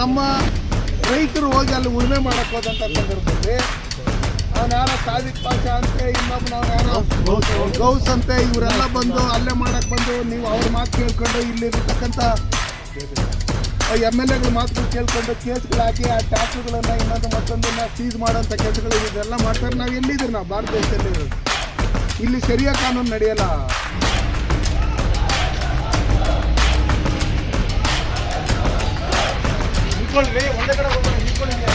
ನಮ್ಮ ರೈತರು ಹೋಗಿ ಅಲ್ಲಿ ಉಳುಮೆ ಮಾಡಕ್ ಹೋದಂತ ಸಂದರ್ಭದಲ್ಲಿ ಅವ್ನು ಯಾರೋ ಸಾದಿಕ್ ಪಾಷ ಅಂತೆ, ಇನ್ನೊಬ್ಬ ಯಾರೋ ಗೌಸ್ ಅಂತೆ, ಇವರೆಲ್ಲ ಬಂದು ಅಲ್ಲೇ ಮಾಡಕ್ ಬಂದು ನೀವು ಅವ್ರ ಮಾತು ಕೇಳ್ಕೊಂಡು ಇಲ್ಲಿರ್ತಕ್ಕಂಥ ಎಂ ಎಲ್ ಎಗಳ ಮಾತು ಕೇಳ್ಕೊಂಡು ಕೇಸ್ಗಳು ಹಾಕಿ ಆ ಟ್ಯಾಕ್ಸ್ಗಳನ್ನ ಇನ್ನೊಂದು ಮತ್ತೊಂದನ್ನ ಸೀಸ್ ಮಾಡೋಂಥ ಕೆಲಸಗಳು ಇದೆಲ್ಲ ಮಾಡ್ತಾರೆ. ನಾವು ಎಲ್ಲಿದ್ದೀವಿ? ನಾವು ಭಾರತ ದೇಶದಲ್ಲಿ ಇಲ್ಲಿ ಸರಿಯಾದ ಕಾನೂನು ನಡೆಯಲ್ಲ. ನಿಂತ್ಕೊಳ್ರಿ ಒಂದೇ ಕಡೆ ಹೋಗೋಣ ನಿಂತ್ಕೊಳ್ಳಿ ಇಲ್ಲಿ.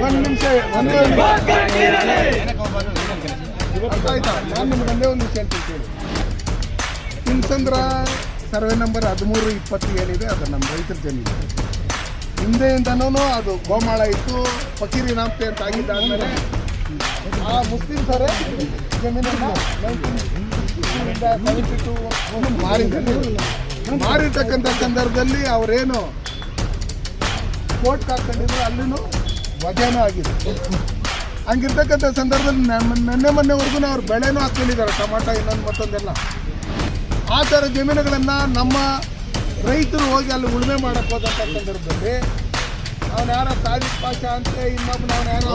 ಒಂದ್ ನಿಮಿಷ ಒಂದೇ ನಾನು ನಿಮ್ಗೆ ಒಂದೇ ಒಂದು ಕೇಳಿ ಸರ್ವೆ ನಂಬರ್ ಹದಿಮೂರು ಇಪ್ಪತ್ತು ಏನಿದೆ ಅದು ನಮ್ಮ ರೈತರ ಜಮೀನು ಹಿಂದೆಯಿಂದನೂ ಅದು ಗೋಮಾಳ ಇತ್ತು, ಫಕೀರಿ ನಾಮ್ತೆ ಅಂತ ಆಗಿದ್ದಾದ್ಮೇಲೆ ಆ ಮುಸ್ಲಿಂ ಮುಸ್ಲಿಮ್ಸರೇ ಜಮೀನನ್ನು ಮಾರಿದ್ದಾರೆ ಮಾರಿರ್ತಕ್ಕಂಥ ಸಂದರ್ಭದಲ್ಲಿ ಅವರೇನು ಕೋರ್ಟ್ ಹಾಕೊಂಡಿದ್ರು, ಅಲ್ಲಿನೂ ವಜಾನೂ ಆಗಿದೆ. ಹಂಗಿರ್ತಕ್ಕಂಥ ಸಂದರ್ಭದಲ್ಲಿ ನೆನ್ನೆ ಮೊನ್ನೆವರೆಗೂ ಅವ್ರು ಬೆಳೆನೂ ಹಾಕೊಂಡಿದ್ದಾರೆ ಟೊಮಾಟೊ ಇನ್ನೊಂದು ಮತ್ತೊಂದೆಲ್ಲ. ಆ ಥರ ಜಮೀನುಗಳನ್ನು ನಮ್ಮ ರೈತರು ಹೋಗಿ ಅಲ್ಲಿ ಉಳುಮೆ ಮಾಡಕ್ಕೆ ಹೋದಂಥ ಸಂದರ್ಭದಲ್ಲಿ ಅವ್ನು ಯಾರೋ ಸಾದಿಕ್ ಪಾಷಾ ಅಂತೆ ಇನ್ನೊಬ್ಬ ಯಾರೋ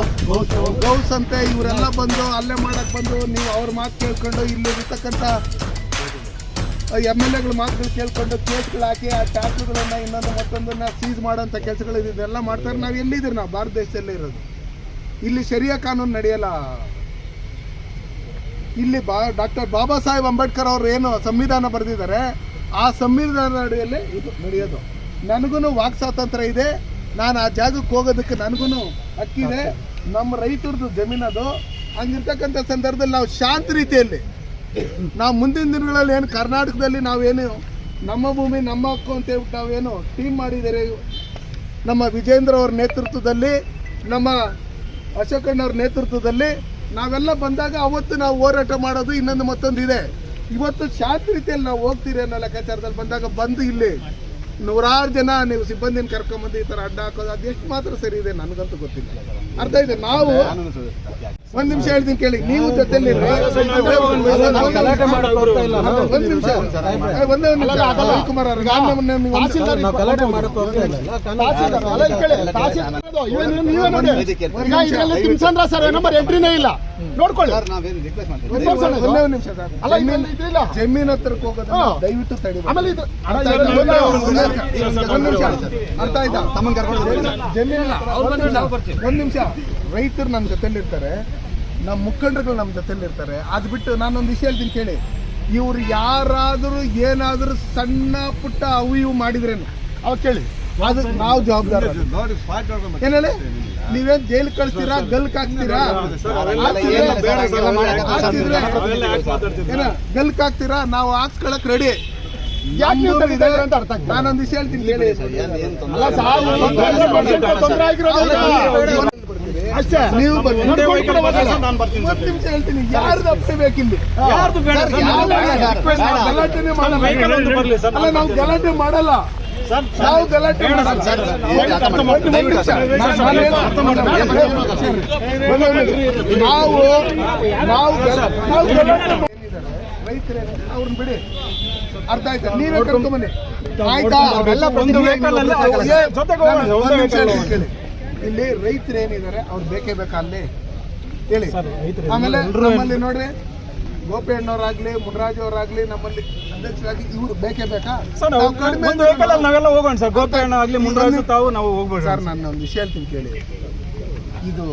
ಗೌಸ್ ಅಂತೆ, ಇವರೆಲ್ಲ ಬಂದು ಅಲ್ಲೇ ಮಾಡಕ್ಕೆ ಬಂದು ನೀವು ಅವ್ರ ಮಾತು ಕೇಳ್ಕೊಂಡು ಇಲ್ಲಿರ್ತಕ್ಕಂಥ ಎಂ ಎಲ್ ಎಗಳ ಮಾತುಗಳು ಕೇಳ್ಕೊಂಡು ಕೇಸ್ಗಳು ಹಾಕಿ ಆ ಟ್ಯಾಕ್ಟ್ರುಗಳನ್ನು ಇನ್ನೊಂದು ಮತ್ತೊಂದನ್ನ ಸೀಸ್ ಮಾಡೋಂಥ ಕೆಲಸಗಳು ಇದೆಲ್ಲ ಮಾಡ್ತಾರೆ. ನಾವು ಎಲ್ಲಿದ್ದೀರಿ? ನಾವು ಭಾರತ ದೇಶದಲ್ಲೇ ಇರೋದು. ಇಲ್ಲಿ ಸರಿಯಾ ಕಾನೂನು ನಡೆಯಲ್ಲ. ಇಲ್ಲಿ ಬಾ ಡಾಕ್ಟರ್ ಬಾಬಾ ಸಾಹೇಬ್ ಅಂಬೇಡ್ಕರ್ ಅವರು ಏನು ಸಂವಿಧಾನ ಬರೆದಿದ್ದಾರೆ ಆ ಸಂವಿಧಾನ ಅಡಿಯಲ್ಲೇ ಇದು ನಡೆಯೋದು. ನನಗೂ ವಾಕ್ ಸ್ವಾತಂತ್ರ್ಯ ಇದೆ. ನಾನು ಆ ಜಾಗಕ್ಕೆ ಹೋಗೋದಕ್ಕೆ ನನಗೂ ಹಕ್ಕಿದೆ. ನಮ್ಮ ರೈತರದ್ದು ಜಮೀನದು. ಹಂಗಿರ್ತಕ್ಕಂಥ ಸಂದರ್ಭದಲ್ಲಿ ನಾವು ಶಾಂತ ರೀತಿಯಲ್ಲಿ ನಾವು ಮುಂದಿನ ದಿನಗಳಲ್ಲಿ ಏನು ಕರ್ನಾಟಕದಲ್ಲಿ ನಾವೇನು ನಮ್ಮ ಭೂಮಿ, ನಮ್ಮ ಹಕ್ಕು ಅಂತ ಹೇಳ್ಬಿಟ್ಟು ನಾವೇನು ಟೀಮ್ ಮಾಡಿದ್ದೇವೆ ನಮ್ಮ ವಿಜೇಂದ್ರ ಅವ್ರ ನೇತೃತ್ವದಲ್ಲಿ, ನಮ್ಮ ಅಶೋಕಣ್ಣವ್ರ ನೇತೃತ್ವದಲ್ಲಿ ನಾವೆಲ್ಲ ಬಂದಾಗ ಅವತ್ತು ನಾವು ಹೋರಾಟ ಮಾಡೋದು ಇನ್ನೊಂದು ಮತ್ತೊಂದು ಇದೆ. ಇವತ್ತು ಶಾಂತ ರೀತಿಯಲ್ಲಿ ನಾವು ಹೋಗ್ತೀರಿ ಅನ್ನೋ ಲೆಕ್ಕಾಚಾರದಲ್ಲಿ ಬಂದಾಗ ಬಂದು ಇಲ್ಲಿ ನೂರಾರು ಜನ ನೀವು ಸಿಬ್ಬಂದಿನ ಕರ್ಕೊಂಬಂದು ಈ ಥರ ಅಡ್ಡ ಹಾಕೋದು ಅದು ಎಷ್ಟು ಮಾತ್ರ ಸರಿ ಇದೆ ನನಗಂತೂ ಗೊತ್ತಿಲ್ಲ. ಅರ್ಥ ಇದೆ ನಾವು ಒಂದ್ ನಿಮಿಷ ಹೇಳ್ತೀನಿ ಕೇಳಿ ನೀವು ಜೊತೆಲಿ. ಒಂದ್ ನಿಮಿಷ. ಒಂದೇ ಕುಮಾರ್ ಸರ್ ನಂಬರ್ ಎಂಟ್ರಿನೇ ಇಲ್ಲ. ನೋಡ್ಕೊಳ್ಳಿ. ಒಂದೇ ನಿಮಿಷ. ಅಲ್ಲ ಇದರಲ್ಲಿ ಜಮೀನ್ ಹತ್ರಕ್ಕೆ ಹೋಗೋದು. ದಯವಿಟ್ಟು ತಡಿ. ಆಮೇಲೆ ಇದು ನಿಮಿಷ. ಜಮೀನ್ ಒಂದ್ ನಿಮಿಷ. ರೈತರು ನಮ್ಮ ಜೊತೆಲಿರ್ತಾರೆ ನಮ್ಮ ಮುಖಂಡರುಗಳು ನಮ್ಮ ಜೊತೆಲಿರ್ತಾರೆ. ಅದು ಬಿಟ್ಟು ನಾನೊಂದು ವಿಷಯ ಹೇಳ್ತೀನಿ ಕೇಳಿ. ಇವ್ರು ಯಾರಾದರೂ ಏನಾದರೂ ಸಣ್ಣ ಪುಟ್ಟ ಅವು ಇವು ಮಾಡಿದ್ರೇನು? ಅವಾಗ ಕೇಳಿ. ಅದು ನಾವು ಜವಾಬ್ದಾರ ಏನೇಳಿ ನೀವೇನ್ ಜೈಲ್ ಕಳಿಸ್ತೀರಾ ಗಲ್ಕ್ ಹಾಕ್ತೀರಾ? ಏನ ಗಲ್ಕ್ ಹಾಕ್ತೀರಾ? ನಾವು ಹಾಕ್ಸ್ಕೊಳಕ್ ರೆಡಿ. ನಾನೊಂದು ವಿಷಯ ಹೇಳ್ತೀನಿ ಕೇಳಿ. ಅಷ್ಟೇ. ನೀವು. ನಿಮಿಷ ಹೇಳ್ತೀನಿ. ಯಾರ್ದು ಅಪ್ಪೆ ಬೇಕಿಲ್ಲಿ? ನಾವು ಗಲಾಟೆ ಮಾಡಲ್ಲ. ನಾವು ಗಲಾಟೆ. ನಾವು ನಾವು ಗಲ- ನಾವು ಗಲಾಟೆ ರೈತರೇ ಅವ್ರನ್ನ ಬಿಡಿ. ಅರ್ಥ ಆಯ್ತಾ? ನೀವೇ ಕರ್ಕೊಂಡ್ಬನ್ನಿ ಆಯ್ತಾ? ಅವೆಲ್ಲ ಒಂದು ಜೊತೆಗೆ ಇಲ್ಲಿ ರೈತರು ಏನಿದ್ದಾರೆ ಅವ್ರು ಬೇಕೇ ಬೇಕಾ ಅಲ್ಲಿ. ಹೇಳಿ. ಆಮೇಲೆ ನಮ್ಮಲ್ಲಿ ನೋಡ್ರಿ ಗೋಪಿಯಣ್ಣವರಾಗ್ಲಿ ಮುನರಾಜ್ ಅವರಾಗ್ಲಿ ನಮ್ಮಲ್ಲಿ ಅಧ್ಯಕ್ಷರಾಗಿ ಇವ್ರು ಬೇಕೇ ಬೇಕಾ? ಸರ್ ನಾವು ನಾವೆಲ್ಲ ಹೋಗೋಣ ಸರ್. ಗೋಪಣ್ಣ ಆಗ್ಲಿ ಮುಂಡರಾಜು ತಾವು ನಾವು ಹೋಗ್ಬೋದು. ಸರ್ ನಾನು ಒಂದು ವಿಷಯ ಹೇಳ್ತೀನಿ ಕೇಳಿ. ಇದು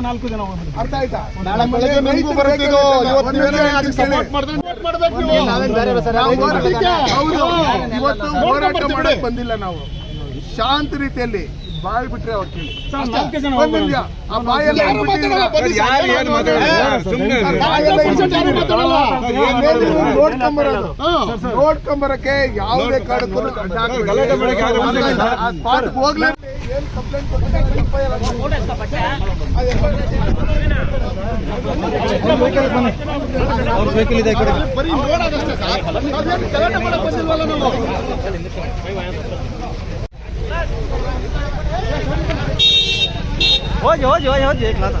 ನಾಲ್ಕು ಜನ. ಅರ್ಥ ಆಯ್ತಾ. ಇವತ್ತು ಹೋರಾಟ ಮಾಡಕ್ ಬಂದಿಲ್ಲ ನಾವು. ಶಾಂತ ರೀತಿಯಲ್ಲಿ ಬಾಯಿ ಬಿಟ್ರೆ ಅವ್ರು ಕೇಳಿ. ಸರ್ ನಾಲ್ಕು ಜನ ಒಂದ್ ಆ ಬಾಯಲ್ಲಿ ಯಾರು ಮಾತಾಡಲ್ಲ, ಬನ್ನಿ ಸರ್. ಯಾರು ಏನು ಮಾತಾಡಲ್ಲ, ಸುಮ್ನೆ ಇರಿ. ಬಾಯೆಲ್ಲ 100% ಯಾರು ಮಾತಾಡಲ್ಲ. ಏನೇನು ನೋಡ್ಕೊಂಬರೋದು ಹಾ. ನೋಡ್ಕೊಂಬರಕ್ಕೆ ಯಾವುದೇ ಕಾರಣಕ್ಕೂ ಆ ಸ್ಪಾಟ್ ಹೋಗ್ಲೇ ಏನ್ ಕಂಪ್ಲೇಂಟ್. ಬರೀ ನೋಡೋದಷ್ಟೇ ಸರ್ ನಾವೇನು ಗಲಾಟೆ ಮಾಡಕ್ ಬಂದಿಲ್ವಲ್ಲ ನಾವು? होज होज होज होज एक लाना